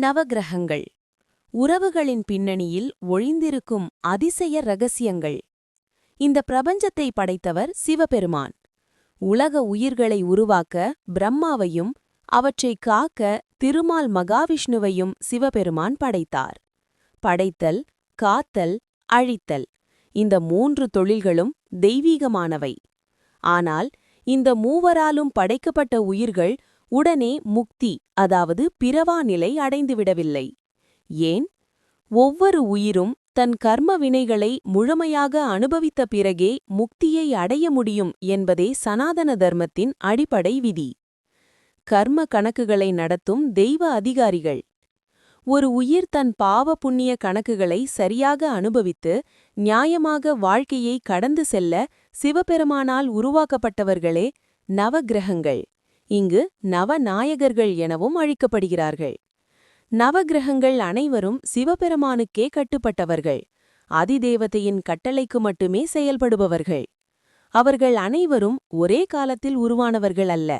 நவக்கிரகங்கள் உறவுகளின் பின்னணியில் ஒழிந்திருக்கும் அதிசய ரகசியங்கள். இந்த பிரபஞ்சத்தை படைத்தவர் சிவபெருமான். உலக உயிர்களை உருவாக்க பிரம்மாவையும் அவற்றைக் காக்க திருமால் மகாவிஷ்ணுவையும் சிவபெருமான் படைத்தார். படைத்தல் காத்தல் அழித்தல். இந்த மூன்று தொழில்களும் தெய்வீகமானவை. ஆனால் இந்த மூவராலும் படைக்கப்பட்ட உயிர்கள் உடனே முக்தி அதாவது பிறவா நிலை அடைந்துவிடவில்லை ஏன்? ஒவ்வொரு உயிரும் தன் கர்ம வினைகளை முழுமையாக அனுபவித்த பிறகே முக்தியை அடைய முடியும் என்பதே சனாதன தர்மத்தின் அடிப்படை விதி. கர்ம கணக்குகளை நடத்தும் தெய்வ அதிகாரிகள். ஒரு உயிர் தன் பாவ புண்ணிய கணக்குகளை சரியாக அனுபவித்து நியாயமாக வாழ்க்கையை கடந்து செல்ல சிவபெருமானால் உருவாக்கப்பட்டவர்களே நவகிரகங்கள் இங்கு நவநாயகர்கள் எனவும் அழிக்கப்படுகிறார்கள். நவகிரகங்கள் அனைவரும் சிவபெருமானுக்கே கட்டுப்பட்டவர்கள். அதிதேவதையின் கட்டளைக்கு மட்டுமே செயல்படுபவர்கள். அவர்கள் அனைவரும் ஒரே காலத்தில் உருவானவர்கள் அல்ல.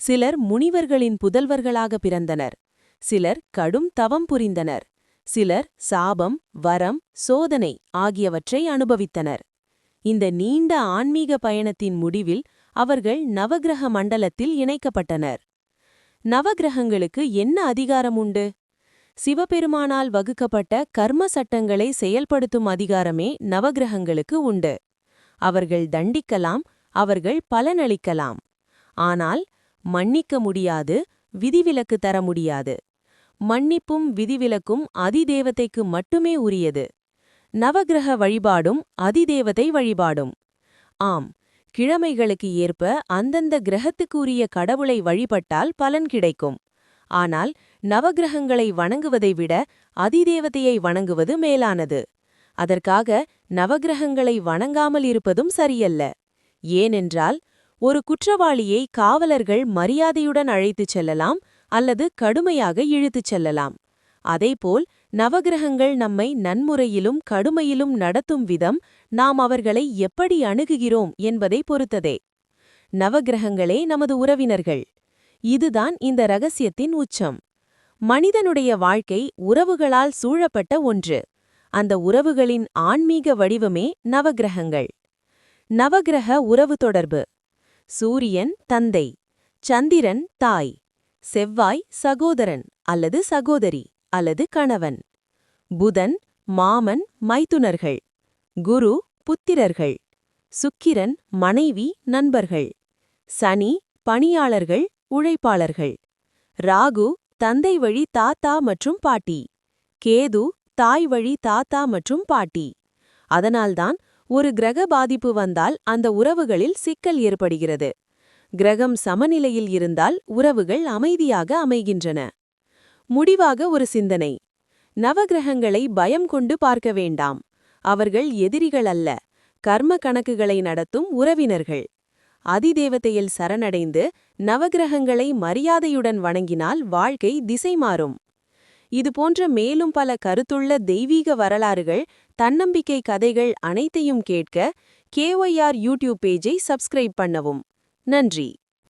சிலர் முனிவர்களின் புதல்வர்களாக பிறந்தனர். சிலர் கடும் தவம் புரிந்தனர். சிலர் சாபம் வரம் சோதனை ஆகியவற்றை அனுபவித்தனர். இந்த நீண்ட ஆன்மீக பயணத்தின் முடிவில் அவர்கள் நவகிரக மண்டலத்தில் இணைக்கப்பட்டனர். நவகிரகங்களுக்கு என்ன அதிகாரம் உண்டு? சிவபெருமானால் வகுக்கப்பட்ட கர்ம சட்டங்களை செயல்படுத்தும் அதிகாரமே நவகிரகங்களுக்கு உண்டு. அவர்கள் தண்டிக்கலாம் அவர்கள் பலனளிக்கலாம். ஆனால் மன்னிக்க முடியாது விதிவிலக்கு தர முடியாது. மன்னிப்பும் விதிவிலக்கும் அதிதேவதைக்கு மட்டுமே உரியது. நவகிரக வழிபாடும் அதிதேவதை வழிபாடும். ஆம் கிழமைகளுக்கு ஏற்ப அந்தந்த கிரகத்துக்குரிய கடவுளை வழிபட்டால் பலன் கிடைக்கும். ஆனால் நவகிரகங்களை வணங்குவதை விட அதிதேவதையை வணங்குவது மேலானது. அதற்காக நவகிரகங்களை வணங்காமல் இருப்பதும் சரியல்ல. ஏனென்றால் ஒரு குற்றவாளியை காவலர்கள் மரியாதையுடன் அழைத்துச் செல்லலாம் அல்லது கடுமையாக இழுத்துச் செல்லலாம். அதேபோல் நவகிரகங்கள் நம்மை நன்முறையிலும் கடுமையிலும் நடத்தும் விதம் நாம் அவர்களை எப்படி அணுகுகிறோம் என்பதை பொறுத்ததே. நவகிரகங்களே நமது உறவினர்கள். இதுதான் இந்த ரகசியத்தின் உச்சம். மனிதனுடைய வாழ்க்கை உறவுகளால் சூழப்பட்ட ஒன்று. அந்த உறவுகளின் ஆன்மீக வடிவமே நவகிரகங்கள். நவகிரக உறவு தொடர்பு. சூரியன் தந்தை. சந்திரன் தாய். செவ்வாய் சகோதரன் அல்லது சகோதரி. அல்லது கணவன். புதன் மாமன் மைத்துனர்கள். குரு புத்திரர்கள். சுக்கிரன் மனைவி நண்பர்கள். சனி பணியாளர்கள் உழைப்பாளர்கள். ராகு தந்தை வழி தாத்தா மற்றும் பாட்டி. கேது தாய் வழி தாத்தா மற்றும் பாட்டி. அதனால்தான் ஒரு கிரக பாதிப்பு வந்தால் அந்த உறவுகளில் சிக்கல் ஏற்படுகிறது. கிரகம் சமநிலையில் இருந்தால் உறவுகள் அமைதியாக அமைகின்றன. முடிவாக ஒரு சிந்தனை. நவகிரகங்களை பயம் கொண்டு பார்க்க வேண்டாம். அவர்கள் எதிரிகள் அல்ல. கர்ம கணக்குகளை நடத்தும் உறவினர்கள். அதிதேவதையில் சரணடைந்து நவகிரகங்களை மரியாதையுடன் வணங்கினால் வாழ்க்கை திசை மாறும். இதுபோன்ற மேலும் பல கருத்துள்ள தெய்வீக வரலாறுகள் தன்னம்பிக்கை கதைகள் அனைத்தையும் கேட்க கேஒய்ஆர் யூடியூப் பேஜை சப்ஸ்கிரைப் பண்ணவும். நன்றி.